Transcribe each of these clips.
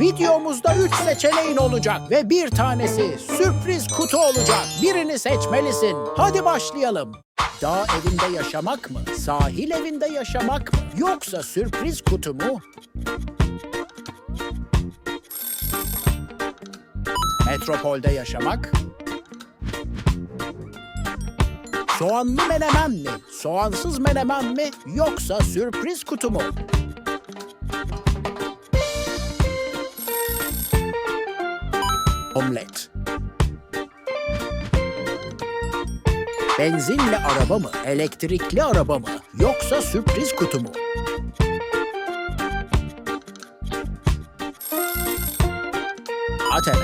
Videomuzda 3 seçeneğin olacak ve bir tanesi sürpriz kutu olacak. Birini seçmelisin. Hadi başlayalım. Dağ evinde yaşamak mı? Sahil evinde yaşamak mı? Yoksa sürpriz kutu mu? Metropolde yaşamak? Soğanlı menemen mi? Soğansız menemen mi? Yoksa sürpriz kutu mu? Omlet. Benzinli araba mı? Elektrikli araba mı? Yoksa sürpriz kutu mu? ATM.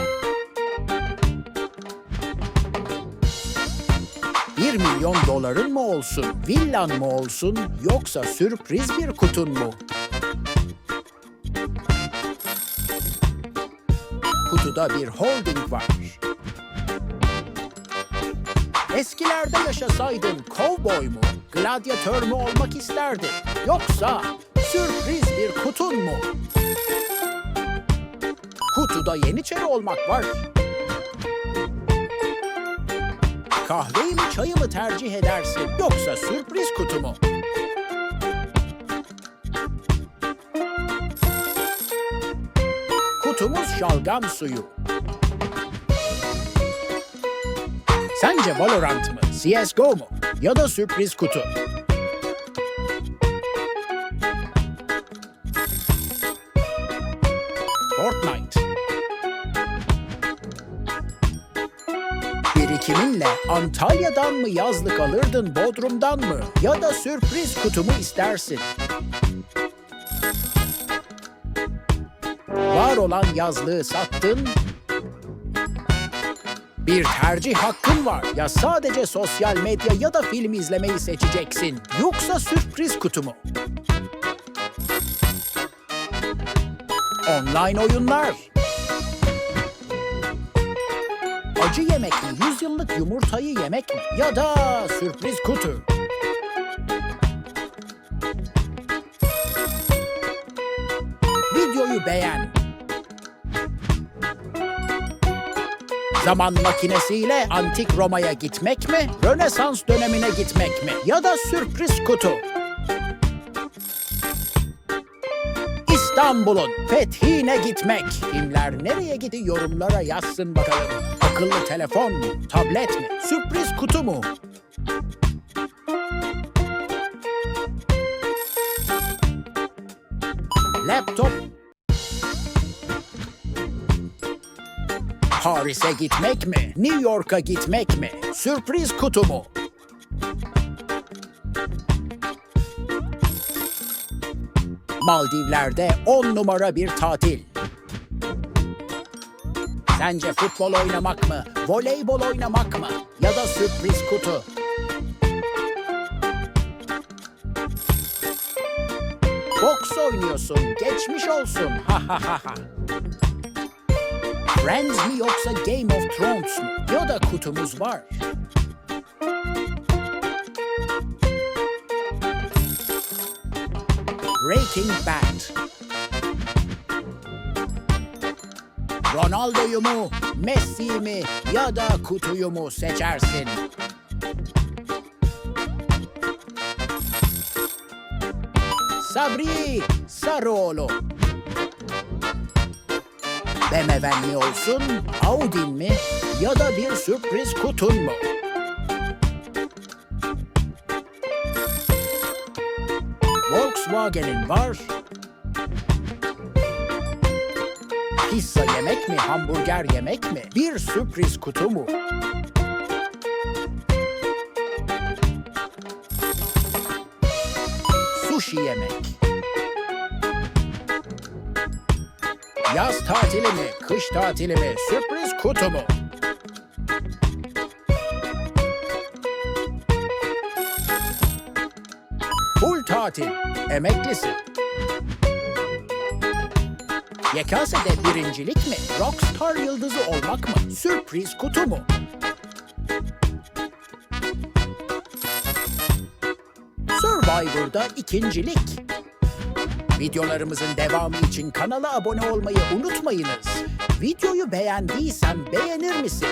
1 milyon doların mı olsun, villan mı olsun yoksa sürpriz bir kutun mu? Kutuda bir holding var. Eskilerde yaşasaydın kovboy mu, gladyatör mü olmak isterdin? Yoksa sürpriz bir kutun mu? Kutuda Yeniçeri olmak var. Kahveyi mi çayı mı tercih edersin yoksa sürpriz kutu mu? Kutumuz şalgam suyu. Sence Valorant mı, CSGO mu ya da sürpriz kutu? Fortnite. Birikiminle Antalya'dan mı yazlık alırdın Bodrum'dan mı ya da sürpriz kutumu istersin? Olan yazlığı sattın. Bir tercih hakkın var. Ya sadece sosyal medya ya da film izlemeyi seçeceksin. Yoksa sürpriz kutu mu? Online oyunlar. Acı yemek mi, yüzyıllık yumurtayı yemek mi ya da sürpriz kutu? Videoyu beğen. Zaman makinesiyle antik Roma'ya gitmek mi, Rönesans dönemine gitmek mi ya da sürpriz kutu? İstanbul'un fethine gitmek. Kimler nereye gitti yorumlara yazsın bakalım. Akıllı telefon mu, tablet mi, sürpriz kutu mu? Paris'e gitmek mi, New York'a gitmek mi, sürpriz kutu mu? Maldivler'de 10 numara bir tatil. Sence futbol oynamak mı, voleybol oynamak mı ya da sürpriz kutu? Boks oynuyorsun, geçmiş olsun. Ha ha ha ha. Friends mi yoksa Game of Thrones mu? Ya da kutumuz var. Breaking Bad. Ronaldo'yu mu, Messi mi ya da kutuyu mu seçersin? Sabri Sarıoğlu. BMW'n mi olsun, Audi'n mi ya da bir sürpriz kutun mu? Volkswagen'in var. Pizza yemek mi, hamburger yemek mi? Bir sürpriz kutu mu? Sushi yemek. Yaz tatili mi, kış tatili mi, sürpriz kutu mu? Full tatil, emeklisin. YKS'de birincilik mi, rockstar yıldızı olmak mı, sürpriz kutu mu? Survivor'da ikincilik. Videolarımızın devamı için kanala abone olmayı unutmayınız. Videoyu beğendiysen beğenir misin?